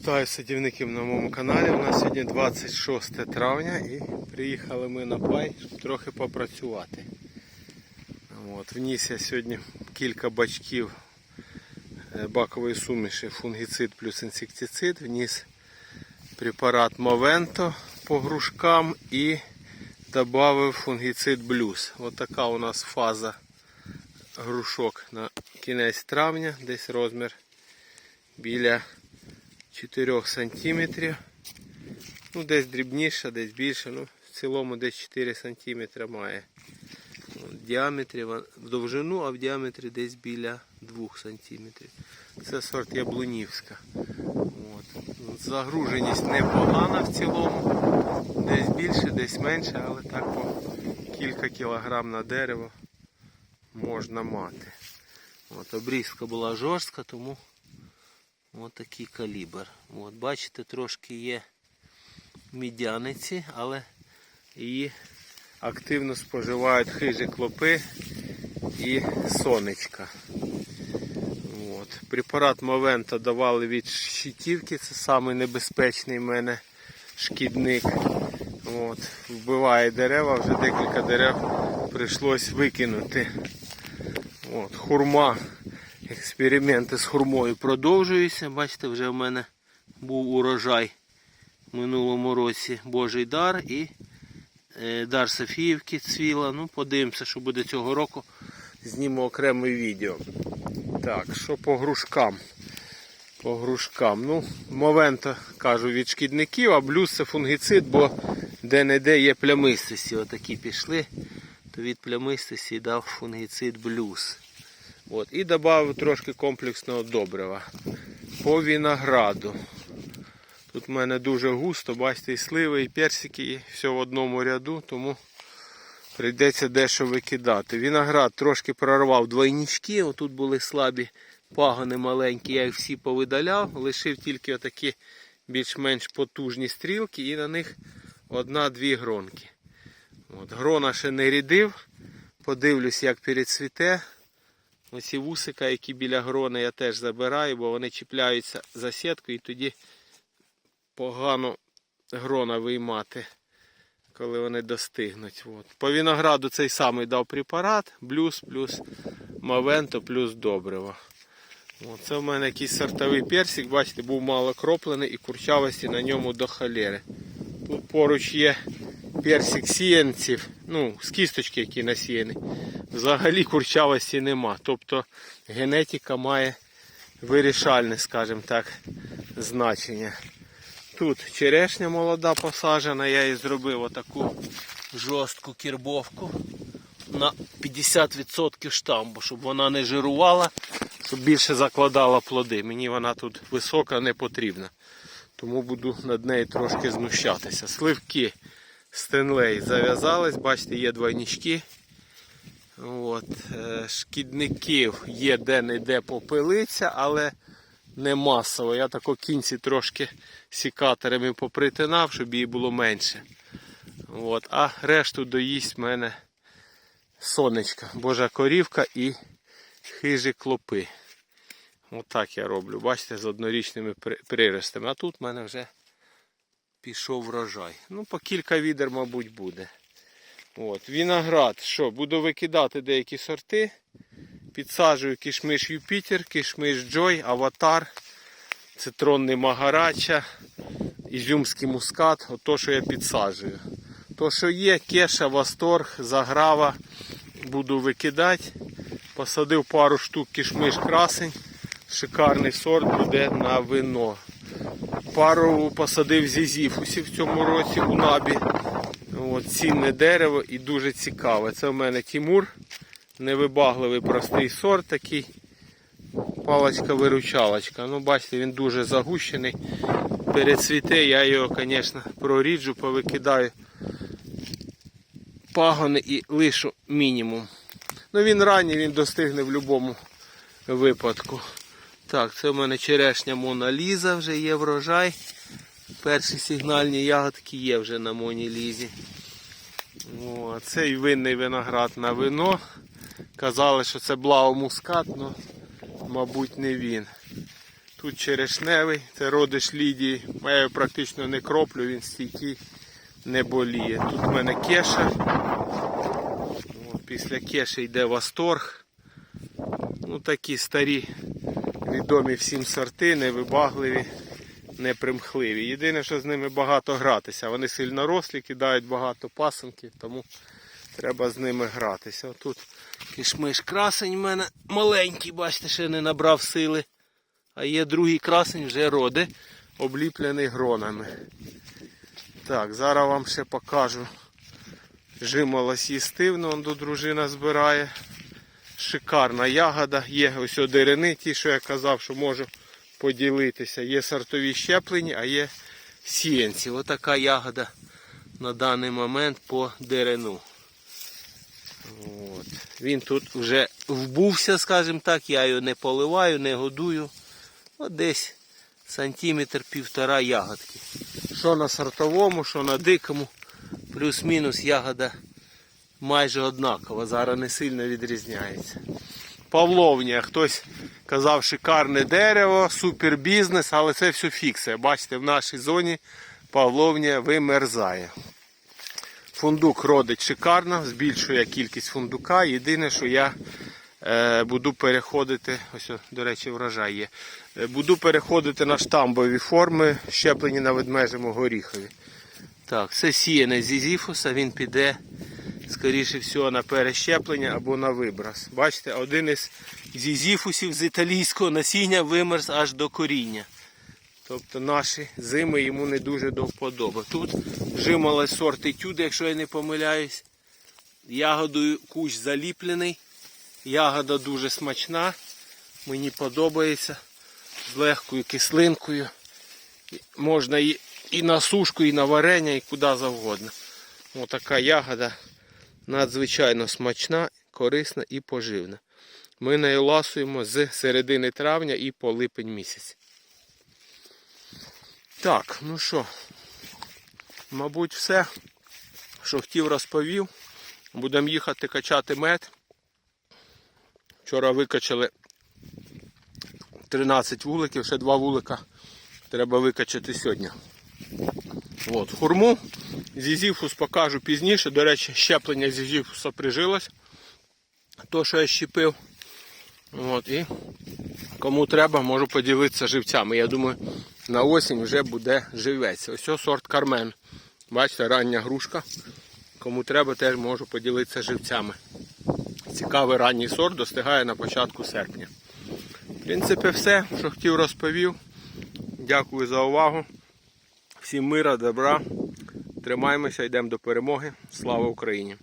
Вітаю садівників на моєму каналі. У нас сьогодні 26 травня і приїхали ми на пай, щоб трохи попрацювати. От, вніс я сьогодні кілька бачків е, бакової суміші фунгіцид плюс інсектицид. Вніс препарат Мовенто по грушкам і додав фунгіцид блюз. Ось така у нас фаза грушок на кінець травня, десь розмір біля 4 сантиметрів. Ну, десь дрібніше, десь більше. Ну, в цілому десь 4 сантиметри має. В діаметрі, в довжину, а в діаметрі десь біля 2 сантиметрів. Це сорт яблунівська. От. Загруженість непогана в цілому. Десь більше, десь менше, але так по кілька кілограм на дерево можна мати. От, обрізка була жорстка, тому Ось такий калібр. От, бачите, трошки є мідяниці, але її активно споживають хижі клопи і сонечка. От. Препарат Мовента давали від щитівки, це самий в мене шкідник. От. Вбиває дерева, вже декілька дерев прийшлось викинути. От. Хурма Експерименти з хурмою продовжуються. Бачите, вже в мене був урожай в минулому році Божий дар і е, дар Софіївки цвіла. Ну, подивимося, що буде цього року. Зніму окреме відео. Так, що по грушкам? По грушкам. Ну, Мовенто, кажу, від шкідників, а блюз це фунгіцид, бо де-не-де є плямистості. Отакі пішли, то від плямистості дав фунгіцид блюз. От, і додав трошки комплексного добрива. По винограду. Тут в мене дуже густо, бачите, і сливи, і персики, і все в одному ряду, тому прийдеться дещо викидати. Виноград трошки прорвав двойнички, отут були слабі пагони маленькі, я їх всі повидаляв, лишив тільки отакі більш-менш потужні стрілки і на них одна-дві гронки. От, грона ще не рідив, подивлюсь, як перецвіте. Оці вусика, які біля грони, я теж забираю, бо вони чіпляються за сітку і тоді погано грона виймати, коли вони достигнуть. От. По винограду цей самий дав препарат, блюз плюс мавенто плюс добриво. От. Це в мене якийсь сортовий персик, бачите, був мало кроплений і курчавості на ньому до холери. Тут поруч є персик сіянців, ну, з кісточки, які насіяні. Взагалі курчавості нема. Тобто генетика має вирішальне, скажімо так, значення. Тут черешня молода посаджена, я їй зробив отаку жорстку кірбовку на 50% штамбу, щоб вона не жирувала, щоб більше закладала плоди. Мені вона тут висока не потрібна. Тому буду над нею трошки знущатися. Сливки Стенлей зав'язались, бачите, є двойнички. От, е, шкідників є де-не-де попилиться, але не масово. Я тако кінці трошки сікаторами попритинав, щоб її було менше. От, а решту доїсть в мене сонечка, божа корівка і хижі клопи. Отак я роблю. Бачите, з однорічними приростами. А тут в мене вже пішов врожай. Ну, по кілька відер, мабуть, буде. От, Виноград. Що, буду викидати деякі сорти. Підсаджую кишмиш Юпітер, кишмиш Джой, Аватар, цитронний Магарача, ізюмський мускат. От що я підсаджую. То, що є, кеша, восторг, заграва. Буду викидати. Посадив пару штук кишмиш красень. Шикарний сорт буде на вино. Пару посадив зізіфусів в цьому році у набі. От, цінне дерево і дуже цікаве. Це в мене Тімур. Невибагливий простий сорт такий. Палочка-виручалочка. Ну, бачите, він дуже загущений. Перецвіте, я його, звісно, проріджу, повикидаю пагони і лишу мінімум. Ну він ранній, він достигне в будь-якому випадку. Так, це в мене черешня Мона Ліза, вже є врожай. Перші сигнальні ягодки є вже на Моні Лізі. О, цей винний виноград на вино. Казали, що це Блау Мускат, але мабуть не він. Тут черешневий, це родиш Лідії. Я його практично не кроплю, він стійкий, не боліє. Тут в мене кеша. Після кеші йде восторг. Ну такі старі, відомі всім сорти, невибагливі, непримхливі. Єдине, що з ними багато гратися. Вони сильно рослі, кидають багато пасенків, тому треба з ними гратися. Тут кишмиш красень в мене маленький, бачите, ще не набрав сили. А є другий красень вже роди, обліплений гронами. Так, зараз вам ще покажу. Жимолость їстивно, он до дружина збирає. Шикарна ягода. Є ось о дерени, ті, що я казав, що можу поділитися. Є сортові щеплені, а є сіянці. Отака ягода на даний момент по дерену. От. Він тут вже вбувся, скажімо так, я його не поливаю, не годую. От десь сантиметр півтора ягодки. Що на сортовому, що на дикому, плюс-мінус ягода майже однакова, зараз не сильно відрізняється. Павловня, хтось казав шикарне дерево, супер бізнес, але це все фіксає. Бачите, в нашій зоні Павловня вимерзає. Фундук родить шикарно, збільшує кількість фундука. Єдине, що я е, буду переходити, ось, до речі, врожай є. Е, Буду переходити на штамбові форми, щеплені на ведмежому горіхові. Так, це сіяне з Ізіфуса, він піде, скоріше всього, на перещеплення або на виброс. Бачите, один із зізіфусів з італійського насіння вимерз аж до коріння. Тобто наші зими йому не дуже до вподоби. Тут жимолось сорт етюди, якщо я не помиляюсь. Ягодою кущ заліплений. Ягода дуже смачна. Мені подобається. З легкою кислинкою. Можна і, на сушку, і на варення, і куди завгодно. Отака ягода надзвичайно смачна, корисна і поживна. Ми нею ласуємо з середини травня і по липень місяць. Так, ну що, мабуть, все, що хотів, розповів. Будемо їхати качати мед. Вчора викачали 13 вуликів, ще два вулика треба викачати сьогодні. От, хурму зізіфус покажу пізніше. До речі, щеплення зізіфуса прижилось. То, що я щепив. От, і кому треба, можу поділитися живцями. Я думаю, на осінь вже буде живець. Ось ось сорт Кармен. Бачите, рання грушка. Кому треба, теж можу поділитися живцями. Цікавий ранній сорт достигає на початку серпня. В принципі, все, що хотів, розповів. Дякую за увагу. Всім мира, добра. Тримаємося, йдемо до перемоги. Слава Україні!